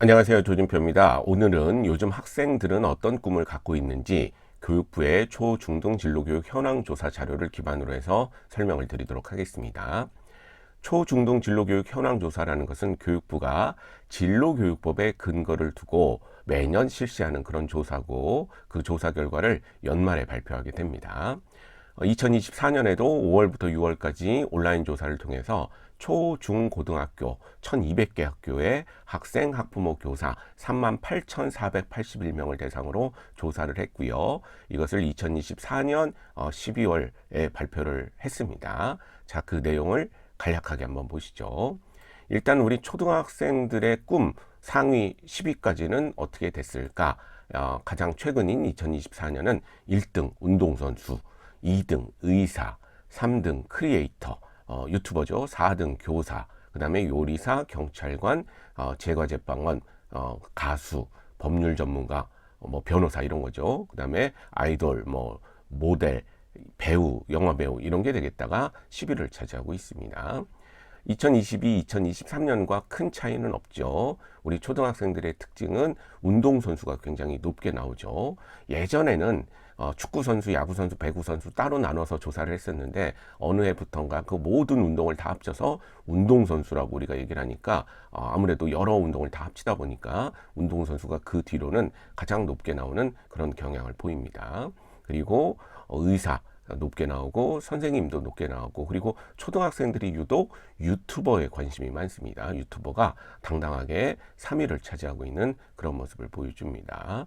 안녕하세요. 조진표입니다. 오늘은 요즘 학생들은 어떤 꿈을 갖고 있는지 교육부의 초, 중등 진로교육 현황 조사 자료를 기반으로 해서 설명을 드리도록 하겠습니다. 초, 중등 진로교육 현황 조사라는 것은 교육부가 진로교육법에 근거를 두고 매년 실시하는 그런 조사고 그 조사 결과를 연말에 발표하게 됩니다. 2024년에도 5월부터 6월까지 온라인 조사를 통해서 초, 중, 고등학교 1200개 학교의 학생, 학부모, 교사 38,481명을 대상으로 조사를 했고요. 이것을 2024년 12월에 발표를 했습니다. 자, 그 내용을 간략하게 한번 보시죠. 일단 우리 초등학생들의 꿈 상위 10위까지는 어떻게 됐을까? 어, 가장 최근인 2024년은 1등 운동선수, 2등 의사, 3등 크리에이터, 어, 유튜버죠. 4등 교사, 그 다음에 요리사, 경찰관, 어, 제과제빵원, 어, 가수, 법률 전문가, 어, 뭐 변호사 이런 거죠. 그 다음에 아이돌, 뭐 모델, 배우, 영화 배우 이런 게 되겠다가 10위를 차지하고 있습니다. 2022, 2023년과 큰 차이는 없죠. 우리 초등학생들의 특징은 운동선수가 굉장히 높게 나오죠. 예전에는 어, 축구 선수, 야구 선수, 배구 선수 따로 나눠서 조사를 했었는데 어느 해부턴가 그 모든 운동을 다 합쳐서 운동 선수라고 우리가 얘기를 하니까 어, 아무래도 여러 운동을 다 합치다 보니까 운동 선수가 그 뒤로는 가장 높게 나오는 그런 경향을 보입니다. 그리고 어, 의사 높게 나오고 선생님도 높게 나오고 그리고 초등학생들이 유독 유튜버에 관심이 많습니다. 유튜버가 당당하게 3위를 차지하고 있는 그런 모습을 보여줍니다.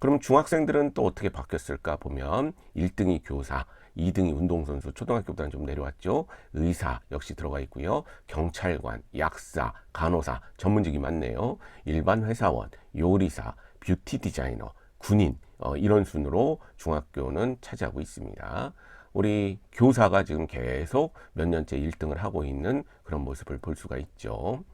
그럼 중학생들은 또 어떻게 바뀌었을까 보면 1등이 교사, 2등이 운동선수, 초등학교보다는 좀 내려왔죠. 의사 역시 들어가 있고요. 경찰관, 약사, 간호사, 전문직이 많네요. 일반 회사원, 요리사, 뷰티 디자이너, 군인, 어, 이런 순으로 중학교는 차지하고 있습니다. 우리 교사가 지금 계속 몇 년째 1등을 하고 있는 그런 모습을 볼 수가 있죠.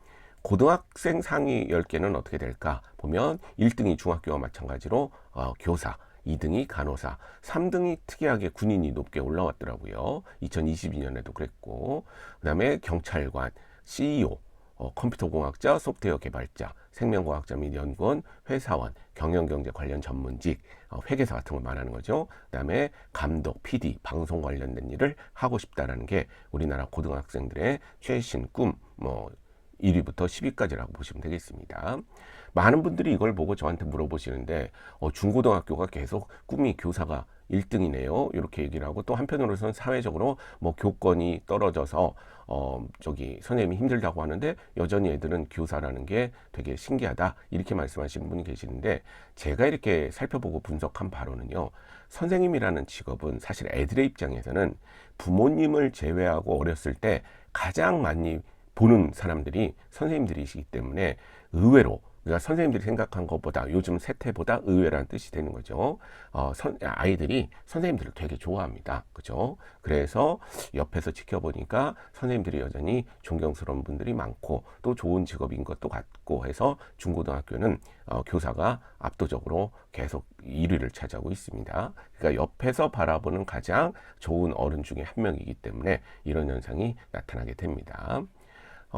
고등학생 상위 10개는 어떻게 될까 보면 1등이 중학교와 마찬가지로 어, 교사, 2등이 간호사, 3등이 특이하게 군인이 높게 올라왔더라고요. 2022년에도 그랬고, 그 다음에 경찰관, CEO, 어, 컴퓨터공학자, 소프트웨어 개발자, 생명과학자 및 연구원, 회사원, 경영경제 관련 전문직, 어, 회계사 같은 걸 말하는 거죠. 그 다음에 감독, PD, 방송 관련된 일을 하고 싶다라는 게 우리나라 고등학생들의 최신 꿈, 뭐 1위부터 10위까지라고 보시면 되겠습니다. 많은 분들이 이걸 보고 저한테 물어보시는데 어, 중고등학교가 계속 꿈이 교사가 1등이네요. 이렇게 얘기를 하고 또 한편으로서는 사회적으로 뭐 교권이 떨어져서 어 저기 선생님이 힘들다고 하는데 여전히 애들은 교사라는 게 되게 신기하다 이렇게 말씀하시는 분이 계시는데 제가 이렇게 살펴보고 분석한 바로는요. 선생님이라는 직업은 사실 애들의 입장에서는 부모님을 제외하고 어렸을 때 가장 많이 보는 사람들이 선생님들이시기 때문에 의외로 그러니까 선생님들이 생각한 것보다 요즘 세태보다 의외라는 뜻이 되는 거죠. 어, 선, 아이들이 선생님들을 되게 좋아합니다. 그죠? 그래서 옆에서 지켜보니까 선생님들이 여전히 존경스러운 분들이 많고 또 좋은 직업인 것도 같고 해서 중고등학교는 어, 교사가 압도적으로 계속 1위를 차지하고 있습니다. 그러니까 옆에서 바라보는 가장 좋은 어른 중에 한 명이기 때문에 이런 현상이 나타나게 됩니다.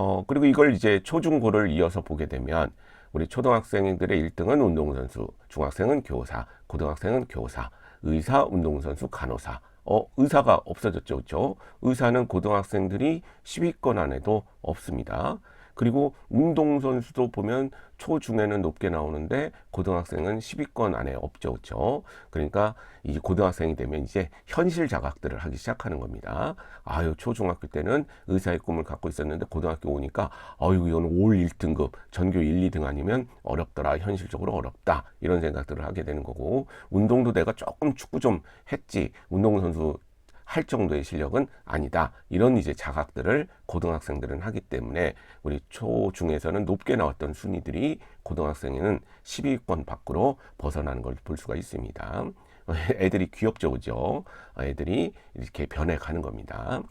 어, 그리고 이걸 이제 초중고를 이어서 보게 되면 우리 초등학생들의 1등은 운동선수, 중학생은 교사, 고등학생은 교사, 의사, 운동선수, 간호사. 어, 의사가 없어졌죠. 그렇죠? 의사는 고등학생들이 10위권 안에도 없습니다. 그리고 운동선수도 보면 초 중에는 높게 나오는데 고등학생은 10위권 안에 없죠. 그렇죠? 그러니까 이제 고등학생이 되면 이제 현실 자각들을 하기 시작하는 겁니다. 아유, 초 중학교 때는 의사의 꿈을 갖고 있었는데 고등학교 오니까 아유, 이건 올 1등급, 전교 1, 2등 아니면 어렵더라. 현실적으로 어렵다. 이런 생각들을 하게 되는 거고 운동도 내가 조금 축구 좀 했지. 운동선수 할 정도의 실력은 아니다. 이런 이제 자각들을 고등학생들은 하기 때문에 우리 초, 중에서는 높게 나왔던 순위들이 고등학생에는 10위권 밖으로 벗어나는 걸 볼 수가 있습니다. 애들이 귀엽죠, 그죠? 애들이 이렇게 변해가는 겁니다.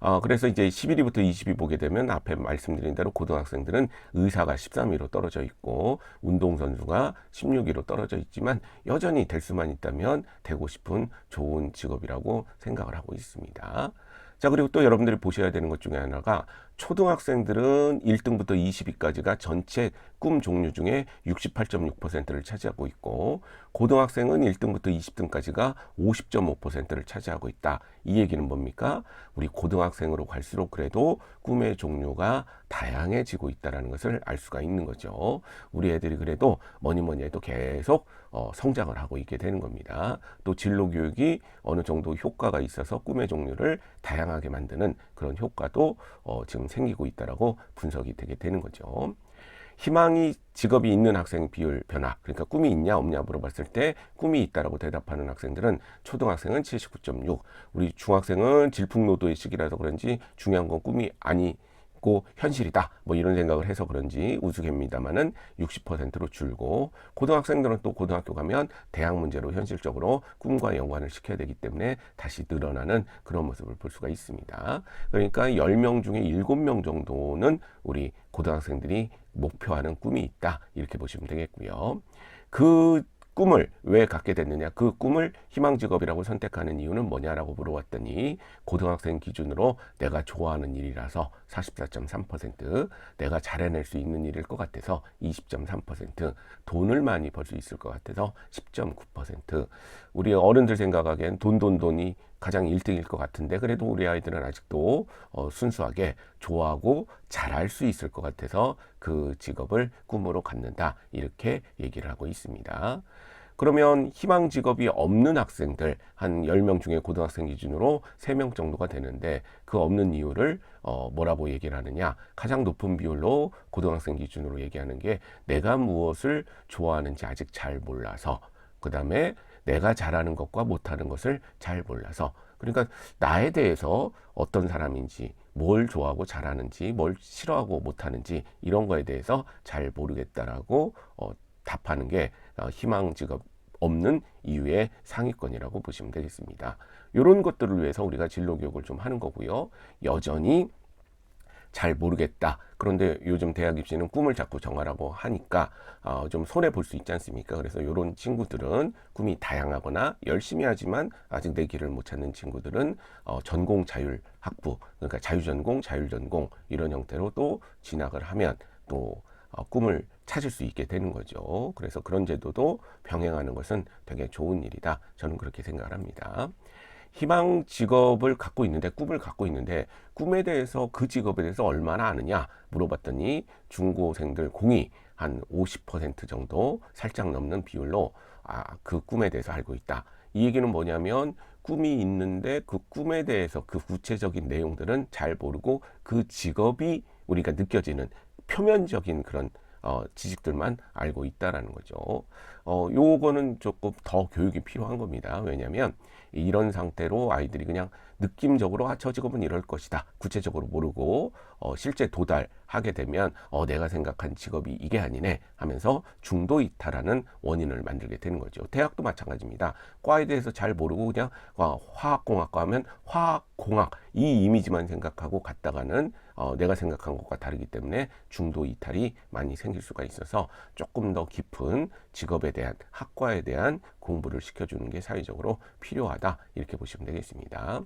어, 그래서 이제 11위부터 20위 보게 되면 앞에 말씀드린 대로 고등학생들은 의사가 13위로 떨어져 있고 운동선수가 16위로 떨어져 있지만 여전히 될 수만 있다면 되고 싶은 좋은 직업이라고 생각을 하고 있습니다. 자, 그리고 또 여러분들이 보셔야 되는 것 중에 하나가 초등학생들은 1등부터 20위까지가 전체 꿈 종류 중에 68.6%를 차지하고 있고 고등학생은 1등부터 20등까지가 50.5%를 차지하고 있다. 이 얘기는 뭡니까? 우리 고등학생으로 갈수록 그래도 꿈의 종류가 다양해지고 있다는 것을 알 수가 있는 거죠. 우리 애들이 그래도 뭐니 뭐니 해도 계속 어, 성장을 하고 있게 되는 겁니다. 또 진로 교육이 어느 정도 효과가 있어서 꿈의 종류를 다양하게 만드는 그런 효과도 어, 지금 생기고 있다라고 분석이 되게 되는 거죠. 희망이 직업이 있는 학생 비율 변화 그러니까 꿈이 있냐 없냐 물어봤을 때 꿈이 있다라고 대답하는 학생들은 초등학생은 79.6 우리 중학생은 질풍노도의 시기라서 그런지 중요한 건 꿈이 아니 고 현실이다. 뭐 이런 생각을 해서 그런지 우스갯입니다만은 60%로 줄고 고등학생들은 또 고등학교 가면 대학 문제로 현실적으로 꿈과 연관을 시켜야 되기 때문에 다시 늘어나는 그런 모습을 볼 수가 있습니다. 그러니까 10명 중에 7명 정도는 우리 고등학생들이 목표하는 꿈이 있다. 이렇게 보시면 되겠고요. 그 꿈을 왜 갖게 됐느냐? 그 꿈을 희망 직업이라고 선택하는 이유는 뭐냐라고 물어봤더니 고등학생 기준으로 내가 좋아하는 일이라서 44.3%, 내가 잘해낼 수 있는 일일 것 같아서 20.3%, 돈을 많이 벌 수 있을 것 같아서 10.9%. 우리 어른들 생각하기엔 돈, 돈, 돈이 가장 1등일 것 같은데 그래도 우리 아이들은 아직도 어, 순수하게 좋아하고 잘할 수 있을 것 같아서 그 직업을 꿈으로 갖는다. 이렇게 얘기를 하고 있습니다. 그러면 희망 직업이 없는 학생들 한 10명 중에 고등학생 기준으로 3명 정도가 되는데 그 없는 이유를 어 뭐라고 얘기를 하느냐? 가장 높은 비율로 고등학생 기준으로 얘기하는 게 내가 무엇을 좋아하는지 아직 잘 몰라서 그 다음에 내가 잘하는 것과 못하는 것을 잘 몰라서. 그러니까 나에 대해서 어떤 사람인지 뭘 좋아하고 잘하는지 뭘 싫어하고 못하는지 이런 거에 대해서 잘 모르겠다라고 어 답하는 게 어, 희망 직업 없는 이유의 상위권이라고 보시면 되겠습니다. 이런 것들을 위해서 우리가 진로 교육을 좀 하는 거고요. 여전히 잘 모르겠다. 그런데 요즘 대학 입시는 꿈을 자꾸 정하라고 하니까 어, 좀 손해 볼 수 있지 않습니까? 그래서 이런 친구들은 꿈이 다양하거나 열심히 하지만 아직 내 길을 못 찾는 친구들은 어, 전공 자율 학부 그러니까 자유전공, 자율전공 이런 형태로 또 진학을 하면 또 어, 꿈을 찾을 수 있게 되는 거죠. 그래서 그런 제도도 병행하는 것은 되게 좋은 일이다. 저는 그렇게 생각을 합니다. 희망 직업을 갖고 있는데 꿈을 갖고 있는데 꿈에 대해서 그 직업에 대해서 얼마나 아느냐 물어봤더니 중고생들 공이 한 50% 정도 살짝 넘는 비율로 아, 그 꿈에 대해서 알고 있다. 이 얘기는 뭐냐면 꿈이 있는데 그 꿈에 대해서 그 구체적인 내용들은 잘 모르고 그 직업이 우리가 느껴지는 표면적인 그런 어, 지식들만 알고 있다라는 거죠. 어, 요거는 조금 더 교육이 필요한 겁니다. 왜냐하면 이런 상태로 아이들이 그냥 느낌적으로 아, 저 직업은 이럴 것이다. 구체적으로 모르고 어, 실제 도달 하게 되면 어, 내가 생각한 직업이 이게 아니네 하면서 중도 이탈하는 원인을 만들게 되는 거죠. 대학도 마찬가지입니다. 과에 대해서 잘 모르고 그냥 어, 화학공학과 하면 화학공학 이 이미지만 생각하고 갔다가는 어, 내가 생각한 것과 다르기 때문에 중도 이탈이 많이 생길 수가 있어서 조금 더 깊은 직업에 대한 학과에 대한 공부를 시켜주는 게 사회적으로 필요하다 이렇게 보시면 되겠습니다.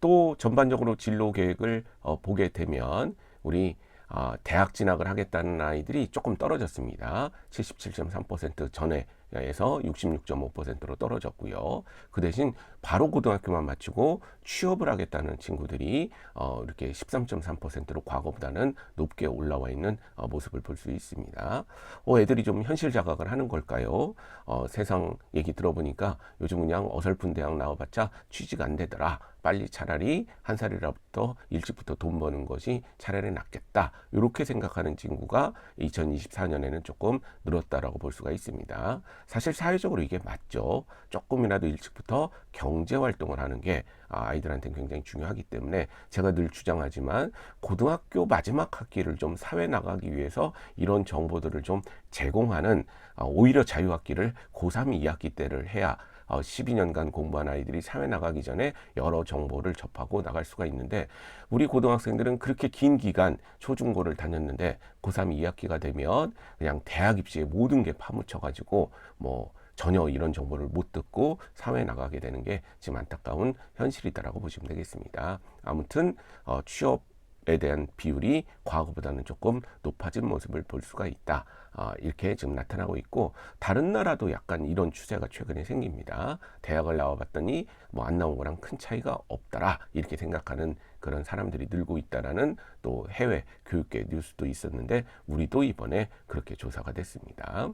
또 전반적으로 진로 계획을 어, 보게 되면 우리 어, 대학 진학을 하겠다는 아이들이 조금 떨어졌습니다. 77.3% 전에 에서 66.5%로 떨어졌고요. 그 대신 바로 고등학교만 마치고 취업을 하겠다는 친구들이 어, 이렇게 13.3%로 과거보다는 높게 올라와 있는 어, 모습을 볼 수 있습니다. 어, 애들이 좀 현실 자각을 하는 걸까요? 어, 세상 얘기 들어보니까 요즘 그냥 어설픈 대학 나와봤자 취직 안 되더라. 빨리 차라리 한 살이라부터 일찍부터 돈 버는 것이 차라리 낫겠다. 이렇게 생각하는 친구가 2024년에는 조금 늘었다라고 볼 수가 있습니다. 사실 사회적으로 이게 맞죠. 조금이라도 일찍부터 경제 활동을 하는 게 아이들한테는 굉장히 중요하기 때문에 제가 늘 주장하지만 고등학교 마지막 학기를 좀 사회 나가기 위해서 이런 정보들을 좀 제공하는 아, 오히려 자유학기를 고3 2학기 때를 해야 어, 12년간 공부한 아이들이 사회 나가기 전에 여러 정보를 접하고 나갈 수가 있는데 우리 고등학생들은 그렇게 긴 기간 초중고를 다녔는데 고3 2학기가 되면 그냥 대학 입시에 모든 게 파묻혀 가지고 뭐 전혀 이런 정보를 못 듣고 사회에 나가게 되는 게 지금 안타까운 현실이다라고 보시면 되겠습니다. 아무튼 어, 취업 에 대한 비율이 과거보다는 조금 높아진 모습을 볼 수가 있다. 아, 이렇게 지금 나타나고 있고 다른 나라도 약간 이런 추세가 최근에 생깁니다. 대학을 나와봤더니 뭐 안 나온 거랑 큰 차이가 없더라 이렇게 생각하는 그런 사람들이 늘고 있다라는 또 해외 교육계 뉴스도 있었는데 우리도 이번에 그렇게 조사가 됐습니다.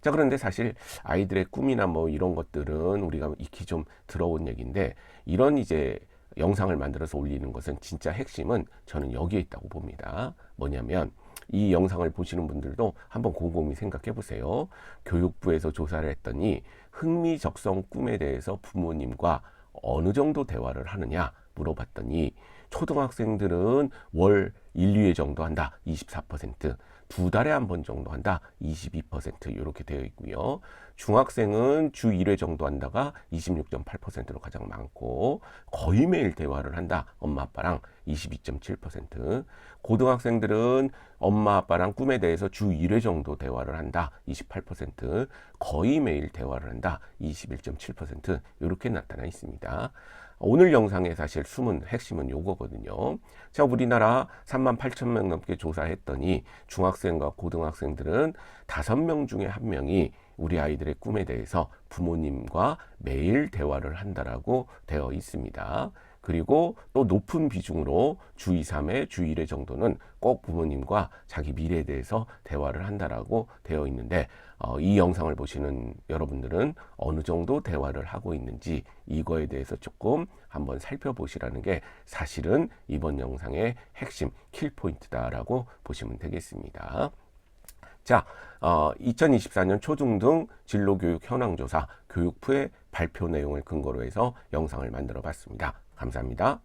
자 그런데 사실 아이들의 꿈이나 뭐 이런 것들은 우리가 익히 좀 들어온 얘기인데 이런 이제 영상을 만들어서 올리는 것은 진짜 핵심은 저는 여기에 있다고 봅니다. 뭐냐면 이 영상을 보시는 분들도 한번 곰곰이 생각해 보세요. 교육부에서 조사를 했더니 흥미 적성 꿈에 대해서 부모님과 어느 정도 대화를 하느냐 물어봤더니 초등학생들은 월 1, 2회 정도 한다. 24%. 두 달에 한 번 정도 한다. 22% 이렇게 되어 있고요. 중학생은 주 1회 정도 한다가 26.8%로 가장 많고 거의 매일 대화를 한다. 엄마 아빠랑 22.7%. 고등학생들은 엄마 아빠랑 꿈에 대해서 주 1회 정도 대화를 한다. 28%. 거의 매일 대화를 한다. 21.7% 이렇게 나타나 있습니다. 오늘 영상의 사실 숨은 핵심은 요거거든요. 자, 우리나라 3만 8천 명 넘게 조사했더니 중학생과 고등학생들은 다섯 명 중에 한 명이 우리 아이들의 꿈에 대해서 부모님과 매일 대화를 한다라고 되어 있습니다. 그리고 또 높은 비중으로 주 2, 3회, 주 1회 정도는 꼭 부모님과 자기 미래에 대해서 대화를 한다라고 되어 있는데 어, 이 영상을 보시는 여러분들은 어느 정도 대화를 하고 있는지 이거에 대해서 조금 한번 살펴보시라는 게 사실은 이번 영상의 핵심 킬포인트다라고 보시면 되겠습니다. 자, 어, 2024년 초중등 진로교육 현황조사 교육부의 발표 내용을 근거로 해서 영상을 만들어 봤습니다. 감사합니다.